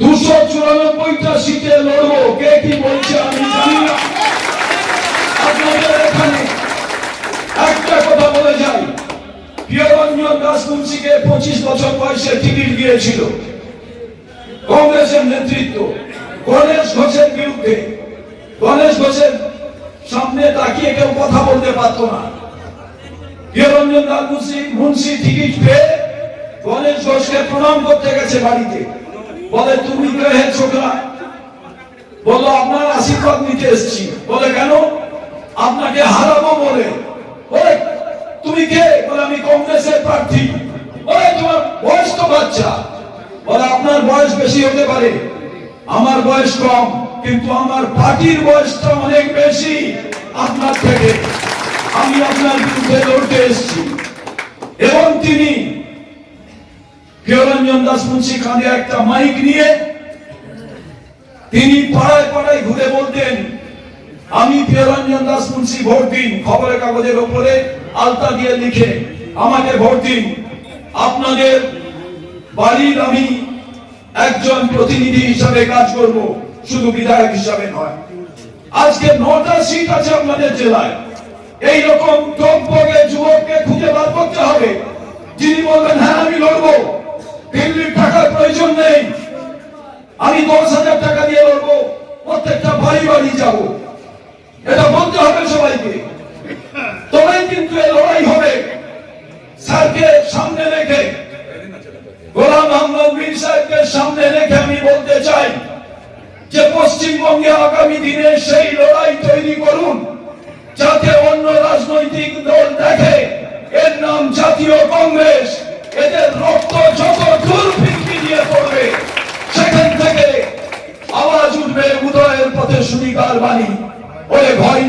দুশো চুরানব্বইটা সিটে লড়বো। কে কি বলছে আমি জানি না। আপনাদের এখানে একটা কথা বলে যাই। প্রিয়রঞ্জন দাস মুন্সিকে পঁচিশ বছর বয়সে টিকিট দিয়েছিল। কংগ্রেসের নেতৃত্ব। গণেশ ঘোষের বিরুদ্ধে। গণেশ ঘোষের সামনে তাকিয়ে কেউ কথা বলতে পারতো না। প্রিয়রঞ্জন দাস মুন্সি টিকিট পেয়ে গণেশ ঘোষকে প্রণাম করতে গেছে বাড়িতে। বলে, তুমি কে হে ছোকরা বলল আপনার আশীর্বাদ নিতে এসেছি। বলে, কেন? আপনাকে হারাবো বলে, তুমি কে? বলে, আমি কংগ্রেসের প্রার্থী। বলে, তোমার বয়স তো বাচ্চা। বলে, আপনার বয়স বেশি হতে পারে। আমার বয়স কম, কিন্তু আমার পার্টির বয়সটা অনেক বেশি আপনার থেকে। আমি আপনার বিরুদ্ধে লড়তে এসেছি। এবং তিনি প্রিয়রঞ্জন দাস মুন্সি কাঁধে একটা মাইক নিয়ে তিনি পাড়ায় পাড়ায় ঘুরে বলতেন, আমি দাস মুন্সি, ভোট দিন। খবরের কাগজের ওপরে আলতা দিয়ে লিখে, আমাকে ভোট দিন। আপনাদের বাড়ির আমি একজন প্রতিনিধি হিসাবে কাজ করব, শুধু বিধায়ক হিসাবে নয়। আজকে নটা সিট আছে আপনাদের জেলায়। এই রকম যুবককে খুঁজে বার করতে হবে। যিনি বলবেন হ্যাঁ আমি লড়বো। দিল্লির টাকার প্রয়োজন নেই। আমি দশ হাজার টাকা দিয়ে লড়বো, প্রত্যেকটা বাড়ি বাড়ি যাব। এটা বলতে হবে সবাইকে। তবেই কিন্তু এই লড়াই হবে। স্যারকে সামনে রেখে, গোলাম আহমদ মীর সাহেবকে সামনে রেখে আমি বলতে চাই যে পশ্চিমবঙ্গে আগামী দিনে সেই লড়াই তৈরি করুন, যাতে অন্য রাজনৈতিক দল দেখে এর নাম জাতীয় কংগ্রেস, এদের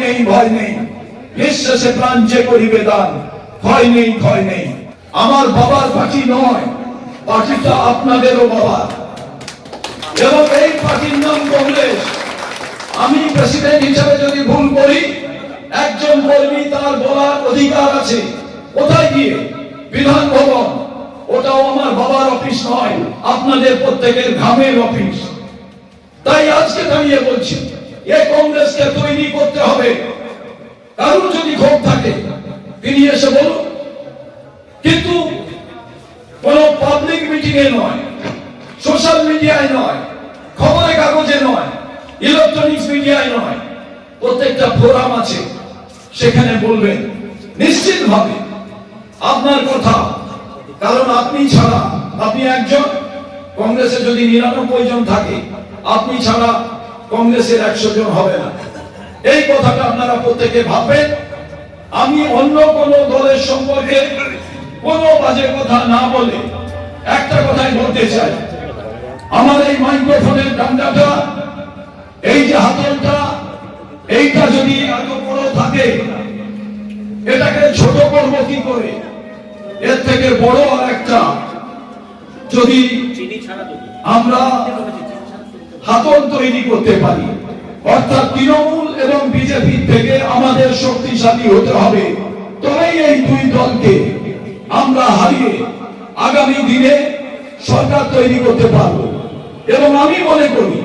নেই, ভয় নেই। নিঃশ্বাসে প্রাণ যে করিবে দান, ভয় নেই ভয় নেই। আমার বাবার পার্টি নয় পার্টিটা আপনাদেরও বাবা এবং এই পার্টির নাম কংগ্রেস আমি প্রেসিডেন্ট হিসেবে যদি ভুল করি, একজন কর্মী তার বলার অধিকার আছে। কোথায় গিয়ে? বিধান ভবন। ওটাও আমার বাবার অফিস নয়, আপনাদের প্রত্যেকের ঘামের অফিস। তাই আজকে দাঁড়িয়ে বলছি। এই কংগ্রেসকে তৈরি করতে হবে। কারণ যদি ক্ষোভ থাকে, তিনি এসে বলুন। কিন্তু কোন পাবলিক মিটিং এ নয় সোশ্যাল মিডিয়ায় নয়, খবরের কাগজে নয় ইলেকট্রনিক্স মিডিয়ায় নয়, প্রত্যেকটা ফোরাম আছে, সেখানে বলবেন নিশ্চিত ভাবে আপনার কথা, কারণ আপনি ছাড়া, আপনি একজন, কংগ্রেসে যদি নিরানব্বই জন থাকে, আপনি ছাড়া কংগ্রেসের একশো জন হবে না। এই কথাটা আপনারা প্রত্যেকে ভাববেন। আমি অন্য কোন দলের সম্পর্কে কোনো বাজে কথা না বলে একটা কথাই বলতে চাই। আমার এই মাইক্রোফোনের ডান্ডাটা এই যে হাতলটা এইটা যদি এত বড় থাকে এটাকে ছোট করব কি করে? এর থেকে বড় আর একটা যদি আমরা হাতল তৈরি করতে পারি। অর্থাৎ তৃণমূল এবং বিজেপি থেকে আমাদের শক্তিশালী হতে হবে। তবেই এই দুই দলকে আমরা হারিয়ে আগামী দিনে সরকার তৈরি করতে পারব। এবং আমি মনে করি